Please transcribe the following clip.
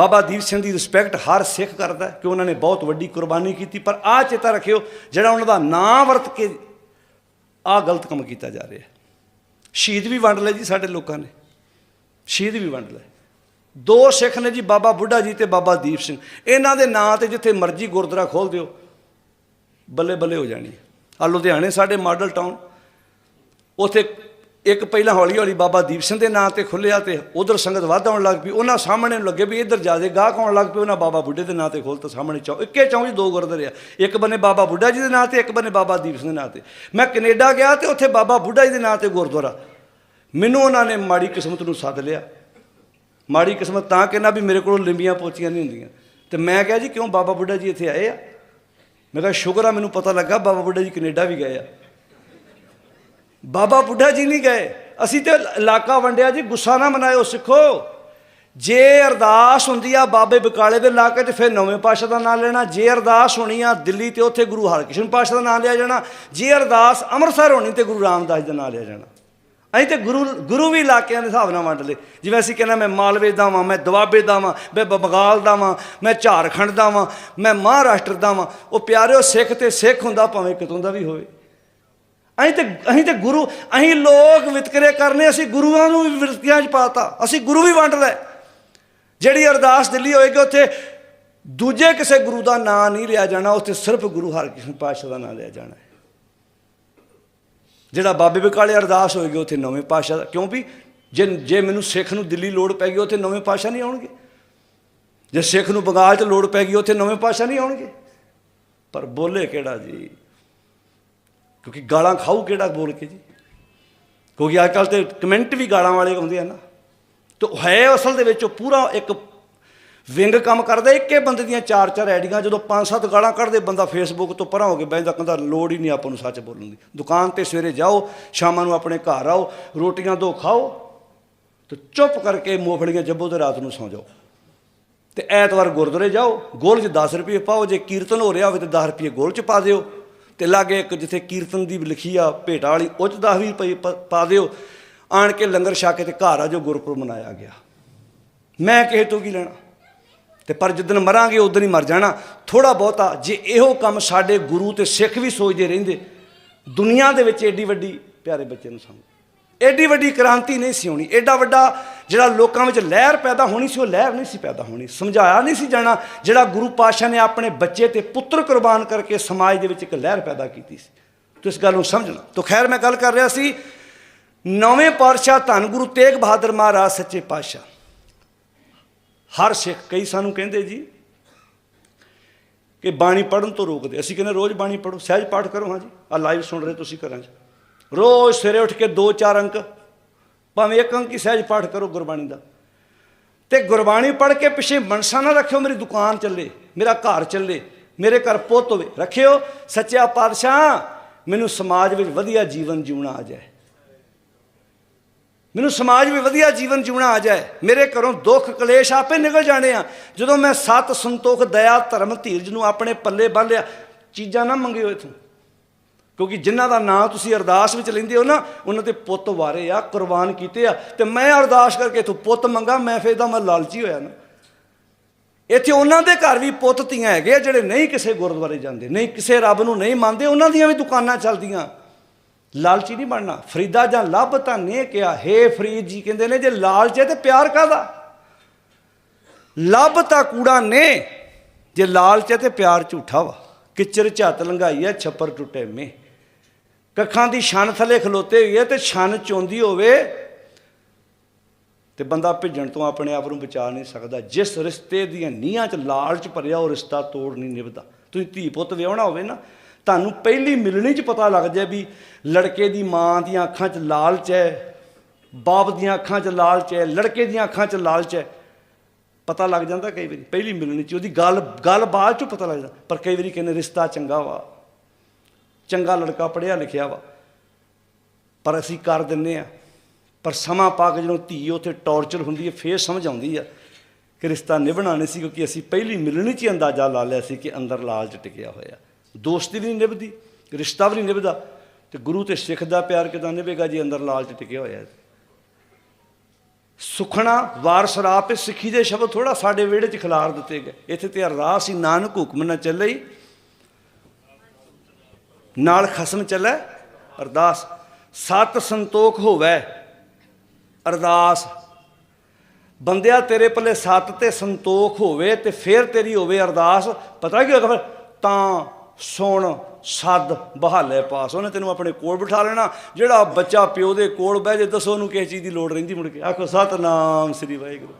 ਬਾਬਾ ਦੀਪ ਸਿੰਘ ਦੀ respect ਹਰ ਸਿੱਖ ਕਰਦਾ ਕਿ ਉਹਨਾਂ ਨੇ ਬਹੁਤ ਵੱਡੀ ਕੁਰਬਾਨੀ ਕੀਤੀ, ਪਰ ਆਹ ਚੇਤਾ ਰੱਖਿਓ, ਜਿਹੜਾ ਉਹਨਾਂ ਦਾ ਨਾਂ ਵਰਤ ਕੇ ਆਹ ਗਲਤ ਕੰਮ ਕੀਤਾ ਜਾ ਰਿਹਾ ਸ਼ਹੀਦ ਵੀ ਵੰਡ ਲਏ ਜੀ ਸਾਡੇ ਲੋਕਾਂ ਨੇ। ਸ਼ਹੀਦ ਵੀ ਵੰਡ ਲਏ। ਦੋ ਸਿੱਖ ਨੇ ਜੀ, ਬਾਬਾ ਬੁੱਢਾ ਜੀ ਤੇ ਬਾਬਾ ਦੀਪ ਸਿੰਘ। ਇਹਨਾਂ ਦੇ ਨਾਂ ਤੇ ਜਿੱਥੇ ਮਰਜ਼ੀ ਗੁਰਦੁਆਰਾ ਖੋਲ ਦਿਓ, ਬੱਲੇ ਬੱਲੇ ਹੋ ਜਾਣੀ ਆ ਲੁਧਿਆਣੇ ਸਾਡੇ ਮਾਡਲ ਟਾਊਨ, ਉਥੇ ਇੱਕ ਪਹਿਲਾਂ ਹੌਲੀ ਹੌਲੀ ਬਾਬਾ ਦੀਪ ਸਿੰਘ ਦੇ ਨਾਂ ਤੇ ਖੁੱਲਿਆ ਤੇ ਉਧਰ ਸੰਗਤ ਵੱਧ ਆਉਣ ਲੱਗ ਪਈ। ਉਹਨਾਂ ਸਾਹਮਣੇ ਲੱਗੇ ਵੀ ਇੱਧਰ ਜਿਆਦੇ ਗਾਹਕ ਆਉਣ ਲੱਗ ਪਏ। ਉਹਨਾਂ ਬਾਬਾ ਬੁੱਢੇ ਦੇ ਨਾਂ ਤੇ ਖੋਲ੍ਹ ਤਾਂ ਸਾਹਮਣੇ ਚੌ, ਇੱਕੇ ਚੌਂ ਜੀ ਦੋ ਗੁਰਦੁਆਰੇ ਆ। ਇੱਕ ਬੰਨੇ ਬਾਬਾ ਬੁੱਢਾ ਜੀ ਦੇ ਨਾਂ ਤੇ, ਇੱਕ ਬੰਨੇ ਬਾਬਾ ਦੀਪ ਸਿੰਘ ਦੇ ਨਾਂ ਤੇ। ਮੈਂ ਕੈਨੇਡਾ ਗਿਆ ਤੇ ਉੱਥੇ ਬਾਬਾ ਬੁੱਢਾ ਜੀ ਦੇ ਨਾਂ ਤੇ ਗੁਰਦੁਆਰਾ। ਮੈਨੂੰ ਉਹਨਾਂ ਨੇ ਮਾੜੀ ਕਿਸਮਤ ਨੂੰ ਸੱਦ ਲਿਆ। ਮਾੜੀ ਕਿਸਮਤ ਤਾਂ ਕਹਿੰਦਾ ਵੀ ਮੇਰੇ ਕੋਲ ਲਿੰਬੀਆਂ ਪੋਚੀਆਂ ਨਹੀਂ ਹੁੰਦੀਆਂ। ਤੇ ਮੈਂ ਕਿਹਾ ਜੀ ਕਿਉਂ ਬਾਬਾ ਬੁੱਢਾ ਜੀ ਇੱਥੇ ਆਏ ਆ? ਮੈਂ ਕਿਹਾ, ਸ਼ੁਕਰ ਆ, ਮੈਨੂੰ ਪਤਾ ਲੱਗਾ ਬਾਬਾ ਬੁੱਢਾ ਜੀ ਕੈਨੇਡਾ ਵੀ ਗਏ ਆ। ਬਾਬਾ ਬੁੱਢਾ ਜੀ ਨਹੀਂ ਗਏ। ਅਸੀਂ ਤੇ ਇਲਾਕਾ ਵੰਡਿਆ ਜੀ, ਗੁੱਸਾ ਨਾ ਮਨਾਇਓ ਸਿੱਖੋ। ਜੇ ਅਰਦਾਸ ਹੁੰਦੀ ਆ ਬਾਬੇ ਬਕਾਲੇ ਦੇ ਇਲਾਕੇ 'ਚ ਫਿਰ ਨੌਵੇਂ ਪਾਸ਼ਾ ਦਾ ਨਾਮ ਲੈਣਾ। ਜੇ ਅਰਦਾਸ ਹੋਣੀ ਆ ਦਿੱਲੀ ਤੇ ਉੱਥੇ ਗੁਰੂ ਹਰਕ੍ਰਿਸ਼ਨ ਪਾਸ਼ਾ ਦਾ ਨਾਮ ਲਿਆ ਜਾਣਾ। ਜੇ ਅਰਦਾਸ ਅੰਮ੍ਰਿਤਸਰ ਹੋਣੀ ਤੇ ਗੁਰੂ ਰਾਮਦਾਸ ਦਾ ਨਾਮ ਲਿਆ ਜਾਣਾ। ਅਸੀਂ ਤੇ ਗੁਰੂ ਗੁਰੂ ਵੀ ਇਲਾਕਿਆਂ ਦੇ ਹਿਸਾਬ ਨਾਲ ਵੰਡ ਲਏ। ਜਿਵੇਂ ਅਸੀਂ ਕਹਿੰਦਾ ਮੈਂ ਮਾਲਵੇ ਦਾ ਵਾਂ ਮੈਂ ਦੁਆਬੇ ਦਾ ਵਾਂ ਮੈਂ ਬੰਗਾਲ ਦਾ ਵਾਂ ਮੈਂ ਝਾਰਖੰਡ ਦਾ ਵਾਂ ਮੈਂ ਮਹਾਰਾਸ਼ਟਰ ਦਾ ਵਾਂ ਉਹ ਪਿਆਰਿਓ ਸਿੱਖ ਤੇ ਸਿੱਖ ਹੁੰਦਾ, ਭਾਵੇਂ ਕਿਤੋਂ ਦਾ ਵੀ ਹੋਵੇ। ਅਸੀਂ ਤੇ ਅਸੀਂ ਤੇ ਗੁਰੂ ਅਸੀਂ ਲੋਕ ਵਿਤਕਰੇ ਕਰਨੇ, ਅਸੀਂ ਗੁਰੂਆਂ ਨੂੰ ਵੀ ਵਿਰਤੀਆਂ 'ਚ ਪਾਤਾ। ਅਸੀਂ ਗੁਰੂ ਵੀ ਵੰਡ ਲੈ ਜਿਹੜੀ ਅਰਦਾਸ ਦਿੱਲੀ ਹੋਏਗੀ, ਉੱਥੇ ਦੂਜੇ ਕਿਸੇ ਗੁਰੂ ਦਾ ਨਾਂ ਨਹੀਂ ਲਿਆ ਜਾਣਾ, ਉੱਥੇ ਸਿਰਫ ਗੁਰੂ ਹਰਕ੍ਰਿਸ਼ਨ ਪਾਤਸ਼ਾਹ ਦਾ ਨਾਂ ਲਿਆ ਜਾਣਾ ਹੈ। ਜਿਹੜਾ ਬਾਬੇ ਬਕਾਲੇ ਅਰਦਾਸ ਹੋਏਗੀ, ਉੱਥੇ ਨਵੇਂ ਪਾਤਸ਼ਾਹ ਦਾ ਕਿਉਂ ਵੀ ਜੇ ਜੇ ਮੈਨੂੰ ਸਿੱਖ ਨੂੰ ਦਿੱਲੀ ਲੋੜ ਪੈ ਗਈ, ਉੱਥੇ ਨਵੇਂ ਪਾਤਸ਼ਾਹ ਨਹੀਂ ਆਉਣਗੇ। ਜੇ ਸਿੱਖ ਨੂੰ ਬੰਗਾਲ 'ਚ ਲੋੜ ਪੈ ਗਈ, ਉੱਥੇ ਨਵੇਂ ਪਾਤਸ਼ਾਹ ਨਹੀਂ ਆਉਣਗੇ। ਪਰ ਬੋਲੇ ਕਿਹੜਾ ਜੀ? ਕਿਉਂਕਿ ਗਾਲਾਂ ਖਾਊ ਕਿਹੜਾ ਬੋਲ ਕੇ ਜੀ? ਕਿਉਂਕਿ ਅੱਜ ਕੱਲ ਤੇ ਕਮੈਂਟ ਵੀ ਗਾਲਾਂ ਵਾਲੇ ਆਉਂਦੇ ਆ ਨਾ। ਤੇ ਉਹ ਹੈ ਅਸਲ ਦੇ ਵਿੱਚ ਉਹ ਪੂਰਾ ਇੱਕ ਵਿੰਗ ਕੰਮ ਕਰਦਾ, ਇੱਕੇ ਬੰਦੇ ਦੀਆਂ ਚਾਰ ਚਾਰ ਆਈਡੀਆਂ ਜਦੋਂ ਪੰਜ ਸੱਤ ਗਾਲਾਂ ਕੱਢਦੇ, ਬੰਦਾ ਫੇਸਬੁੱਕ ਤੋਂ ਪਰਾਂ ਹੋ ਕੇ ਬੈਂਦਾ ਕਹਿੰਦਾ ਲੋੜ ਹੀ ਨਹੀਂ ਆਪਾਂ ਨੂੰ ਸੱਚ ਬੋਲਣ ਦੀ। ਦੁਕਾਨ ਤੇ ਸਵੇਰੇ ਜਾਓ, ਸ਼ਾਮਾਂ ਨੂੰ ਆਪਣੇ ਘਰ ਆਓ, ਰੋਟੀਆਂ ਦੋ ਖਾਓ, ਤੇ ਚੁੱਪ ਕਰਕੇ ਮੋਫੜੀਆਂ ਜੱਬੋ ਤੇ ਰਾਤ ਨੂੰ ਸੌਂ ਜਾਓ। ਤੇ ਐਤਵਾਰ ਗੁਰਦੁਆਰੇ ਜਾਓ ਗੋਲ 'ਚ 10 ਰੁਪਏ ਪਾਓ, ਜੇ ਕੀਰਤਨ ਹੋ ਰਿਹਾ ਹੋਵੇ ਤੇ 10 ਰੁਪਏ ਗੋਲ 'ਚ ਪਾ ਦਿਓ। ਤੇ ਲਾਗੇ ਇੱਕ ਜਿੱਥੇ ਕੀਰਤਨ ਦੀ ਲਿਖੀ ਆ, ਭੇਟਾ ਵਾਲੀ, ਉਹ 10 ਵੀ ਪਈ ਪ- ਪਾ ਦਿਓ। ਆਣ ਕੇ ਲੰਗਰ ਛਾ ਕੇ ਤੇ ਘਰ ਆ ਜੋ ਗੁਰਪੁਰਬ ਮਨਾਇਆ ਗਿਆ। ਮੈਂ ਕਿਸੇ ਤੋਂ ਕੀ ਲੈਣਾ? ਤੇ ਪਰ ਜਿੱਦਣ ਮਰਾਂਗੇ ਉਦੋਂ ਹੀ ਮਰ ਜਾਣਾ। ਥੋੜਾ ਬਹੁਤਾ, ਜੇ ਇਹੋ ਕੰਮ ਸਾਡੇ ਗੁਰੂ ਤੇ ਸਿੱਖ ਵੀ ਸੋਚਦੇ ਰਹਿੰਦੇ, ਦੁਨੀਆ ਦੇ ਵਿੱਚ ਏਡੀ ਵੱਡੀ ਪਿਆਰੇ ਬੱਚੇ ਨੂੰ ਸਮਝ। ਐਡੀ ਵੱਡੀ ਕ੍ਰਾਂਤੀ ਨਹੀਂ ਸੀ ਹੋਣੀ। ਐਡਾ ਵੱਡਾ ਜਿਹੜਾ ਲੋਕਾਂ ਵਿੱਚ ਲਹਿਰ ਪੈਦਾ ਹੋਣੀ ਸੀ, ਉਹ ਲਹਿਰ ਨਹੀਂ ਸੀ ਪੈਦਾ ਹੋਣੀ। ਸਮਝਾਇਆ ਨਹੀਂ ਸੀ ਜਾਣਾ, ਜਿਹੜਾ ਗੁਰੂ ਪਾਤਸ਼ਾਹ ਨੇ ਆਪਣੇ ਬੱਚੇ ਤੇ ਪੁੱਤਰ ਕੁਰਬਾਨ ਕਰਕੇ ਸਮਾਜ ਦੇ ਵਿੱਚ ਇੱਕ ਲਹਿਰ ਪੈਦਾ ਕੀਤੀ ਸੀ। ਤੋ ਇਸ ਗੱਲ ਨੂੰ ਸਮਝਣਾ ਤੋ ਖੈਰ ਮੈਂ ਗੱਲ ਕਰ ਰਿਹਾ ਸੀ, ਨੌਵੇਂ ਪਾਤਸ਼ਾਹ ਧੰਨ ਗੁਰੂ ਤੇਗ ਬਹਾਦਰ ਮਹਾਰਾਜ ਸੱਚੇ ਪਾਤਸ਼ਾਹ। ਹਰ ਸਿੱਖ, ਕਈ ਸਾਨੂੰ ਕਹਿੰਦੇ ਜੀ ਕਿ ਬਾਣੀ ਪੜਨ ਤੋਂ ਰੋਕਦੇ। ਅਸੀਂ ਕਹਿੰਦੇ ਰੋਜ਼ ਬਾਣੀ ਪੜੋ ਸਹਿਜ ਪਾਠ ਕਰੋ, ਹਾਂ ਜੀ। ਆ ਲਾਈਵ ਸੁਣ ਰਹੇ ਤੁਸੀਂ ਘਰਾਂ 'ਚ। ਰੋਜ਼ ਸਵੇਰੇ ਉੱਠ ਕੇ ਦੋ ਚਾਰ ਅੰਕ, ਭਾਵੇਂ ਇੱਕ ਅੰਕ ਹੀ ਸਹਿਜ ਪਾਠ ਕਰੋ ਗੁਰਬਾਣੀ ਦਾ। ਤੇ ਗੁਰਬਾਣੀ ਪੜ੍ਹ ਕੇ ਪਿੱਛੇ ਮਨਸਾ ਨਾ ਰੱਖਿਓ, ਮੇਰੀ ਦੁਕਾਨ ਚੱਲੇ, ਮੇਰਾ ਘਰ ਚੱਲੇ, ਮੇਰੇ ਘਰ ਪੁੱਤ ਹੋਵੇ, ਰੱਖਿਓ। ਸੱਚਿਆ ਪਾਤਸ਼ਾਹ, ਮੈਨੂੰ ਸਮਾਜ ਵਿੱਚ ਵਧੀਆ ਜੀਵਨ ਜਿਉਣਾ ਆ ਜਾਏ। ਮੈਨੂੰ ਸਮਾਜ ਵਿੱਚ ਵਧੀਆ ਜੀਵਨ ਜਿਉਣਾ ਆ ਜਾਏ। ਮੇਰੇ ਘਰੋਂ ਦੁੱਖ ਕਲੇਸ਼ ਆਪੇ ਨਿਕਲ ਜਾਣੇ ਆ। ਜਦੋਂ ਮੈਂ ਸਤ ਸੰਤੋਖ, ਦਇਆ, ਧਰਮ, ਧੀਰਜ ਨੂੰ ਆਪਣੇ ਪੱਲੇ ਬੰਨ੍ਹਿਆ ਚੀਜ਼ਾਂ ਨਾ ਮੰਗਿਓ ਇਥੋਂ। ਕਿਉਂਕਿ ਜਿਨ੍ਹਾਂ ਦਾ ਨਾਂ ਤੁਸੀਂ ਅਰਦਾਸ ਵਿੱਚ ਲੈਂਦੇ ਹੋ ਨਾ, ਉਹਨਾਂ ਦੇ ਪੁੱਤ ਵਾਰੇ ਆ, ਕੁਰਬਾਨ ਕੀਤੇ ਆ। ਤੇ ਮੈਂ ਅਰਦਾਸ ਕਰਕੇ ਇਥੋਂ ਪੁੱਤ ਮੰਗਾ, ਮੈਂ ਫੇਰ ਦਾ ਮੈਂ ਲਾਲਚੀ ਹੋਇਆ ਨਾ। ਇੱਥੇ ਉਹਨਾਂ ਦੇ ਘਰ ਵੀ ਪੁੱਤ ਧੀਆਂ ਹੈਗੇ ਆ, ਜਿਹੜੇ ਨਹੀਂ ਕਿਸੇ ਗੁਰਦੁਆਰੇ ਜਾਂਦੇ, ਨਹੀਂ ਕਿਸੇ ਰੱਬ ਨੂੰ ਨਹੀਂ ਮੰਨਦੇ, ਉਹਨਾਂ ਦੀਆਂ ਵੀ ਦੁਕਾਨਾਂ ਚੱਲਦੀਆਂ। ਲਾਲਚੀ ਨਹੀਂ ਬਣਨਾ। ਫਰੀਦਾ ਜਾਂ ਲੱਭ ਤਾਂ ਨੇ ਕਿਹਾ, ਹੇ ਫਰੀਦ ਜੀ ਕਹਿੰਦੇ ਨੇ, ਜੇ ਲਾਲਚ ਹੈ ਤੇ ਪਿਆਰ ਕਾਦਾ ਲੱਭ ਤਾਂ ਕੂੜਾ ਨੇ, ਜੇ ਲਾਲਚ ਹੈ ਤੇ ਪਿਆਰ ਝੂਠਾ ਵਾ। ਕਿਚਰ ਝੱਤ ਲੰਘਾਈ ਹੈ, ਛੱਪਰ ਟੁੱਟੇ ਮੇ ਕੱਖਾਂ ਦੀ ਛਣ ਥੱਲੇ ਖਲੋਤੇ ਹੋਈ ਹੈ ਤੇ ਛਣ ਚੋਂਦੀ ਹੋਵੇ ਤੇ ਬੰਦਾ ਭਿੱਜਣ ਤੋਂ ਆਪਣੇ ਆਪ ਨੂੰ ਬਚਾ ਨਹੀਂ ਸਕਦਾ। ਜਿਸ ਰਿਸ਼ਤੇ ਦੀਆਂ ਨੀਹਾਂ 'ਚ ਲਾਲਚ ਭਰਿਆ ਉਹ ਰਿਸ਼ਤਾ ਤੋੜ ਨਹੀਂ ਨਿਭਦਾ। ਤੁਸੀਂ ਧੀ ਪੁੱਤ ਵਿਆਹਣਾ ਹੋਵੇ ਨਾ, ਤੁਹਾਨੂੰ ਪਹਿਲੀ ਮਿਲਣੀ 'ਚ ਪਤਾ ਲੱਗ ਜਾਏ ਵੀ ਲੜਕੇ ਦੀ ਮਾਂ ਦੀਆਂ ਅੱਖਾਂ 'ਚ ਲਾਲਚ ਹੈ, ਬਾਪ ਦੀਆਂ ਅੱਖਾਂ 'ਚ ਲਾਲਚ ਹੈ, ਲੜਕੇ ਦੀਆਂ ਅੱਖਾਂ 'ਚ ਲਾਲਚ ਹੈ। ਪਤਾ ਲੱਗ ਜਾਂਦਾ ਕਈ ਵਾਰੀ, ਪਹਿਲੀ ਮਿਲਣੀ 'ਚ ਉਹਦੀ ਗੱਲ ਗੱਲਬਾਤ ਬਾਅਦ 'ਚ ਪਤਾ ਲੱਗਦਾ ਪਰ ਕਈ ਵਾਰੀ ਕਹਿੰਦੇ, ਰਿਸ਼ਤਾ ਚੰਗਾ ਵਾ। ਚੰਗਾ ਲੜਕਾ ਪੜਿਆ ਲਿਖਿਆ ਵਾ। ਪਰ ਅਸੀਂ ਕਰ ਦਿੰਨੇ ਆ। ਪਰ ਸਮਾਂ ਪਾ ਕੇ ਜਦੋਂ ਧੀ ਉੱਥੇ ਟੌਰਚਰ ਹੁੰਦੀ ਹੈ, ਫੇਰ ਸਮਝ ਆਉਂਦੀ ਆ ਕਿ ਰਿਸ਼ਤਾ ਨਿਭਣਾ ਨਹੀਂ ਸੀ ਕਿਉਂਕਿ ਅਸੀਂ ਪਹਿਲੀ ਮਿਲਣੀ 'ਚ ਹੀ ਅੰਦਾਜ਼ਾ ਲਾ ਲਿਆ ਸੀ ਕਿ ਅੰਦਰ ਲਾਲਚ ਟਿਕਿਆ ਹੋਇਆ। ਦੋਸਤੀ ਵੀ ਨਹੀਂ ਨਿਭਦੀ, ਰਿਸ਼ਤਾ ਵੀ ਨਹੀਂ ਨਿਭਦਾ ਤੇ ਗੁਰੂ ਤੇ ਸਿੱਖ ਦਾ ਪਿਆਰ ਕਿਦਾਂ ਨਿਭੇਗਾ ਜੀ ਅੰਦਰ ਲਾਲਚ ਟਿਕਿਆ ਹੋਇਆ? ਹੈ ਸੁਖਣਾ ਵਾਰ ਸਰਾਪ ਸਿੱਖੀ ਦੇ ਸ਼ਬਦ ਥੋੜਾ ਸਾਡੇ ਵਿਹੜੇ 'ਚ ਖਿਲਾਰ ਦਿੱਤੇ ਗਏ। ਇੱਥੇ ਤੇ ਰਾਹ ਸੀ, ਨਾਨਕ ਹੁਕਮ ਨਾ ਚੱਲੇ ਨਾਲ ਖਸਮ ਚੱਲੈ, ਅਰਦਾਸ, ਸਤ ਸੰਤੋਖ ਹੋਵੇ, ਅਰਦਾਸ। ਬੰਦਿਆ ਤੇਰੇ ਪੱਲੇ ਸਤ ਤੇ ਸੰਤੋਖ ਹੋਵੇ ਤੇ ਫਿਰ ਤੇਰੀ ਹੋਵੇ ਅਰਦਾਸ। ਪਤਾ ਕੀ ਹੋਗਾ ਫਿਰ ਤਾਂ ਸੁਣ ਸੱਦ ਬਹਾਲੇ ਪਾਸ। ਉਹਨੇ ਤੈਨੂੰ ਆਪਣੇ ਕੋਲ ਬਿਠਾ ਲੈਣਾ। ਜਿਹੜਾ ਬੱਚਾ ਪਿਓ ਦੇ ਕੋਲ ਬਹਿ ਜੇ, ਦੱਸੋ ਉਹਨੂੰ ਕਿਸ ਚੀਜ਼ ਦੀ ਲੋੜ ਰਹਿੰਦੀ ਮੁੜ ਕੇ। ਆਖੋ, ਸਤਨਾਮ ਸ੍ਰੀ ਵਾਹਿਗੁਰੂ।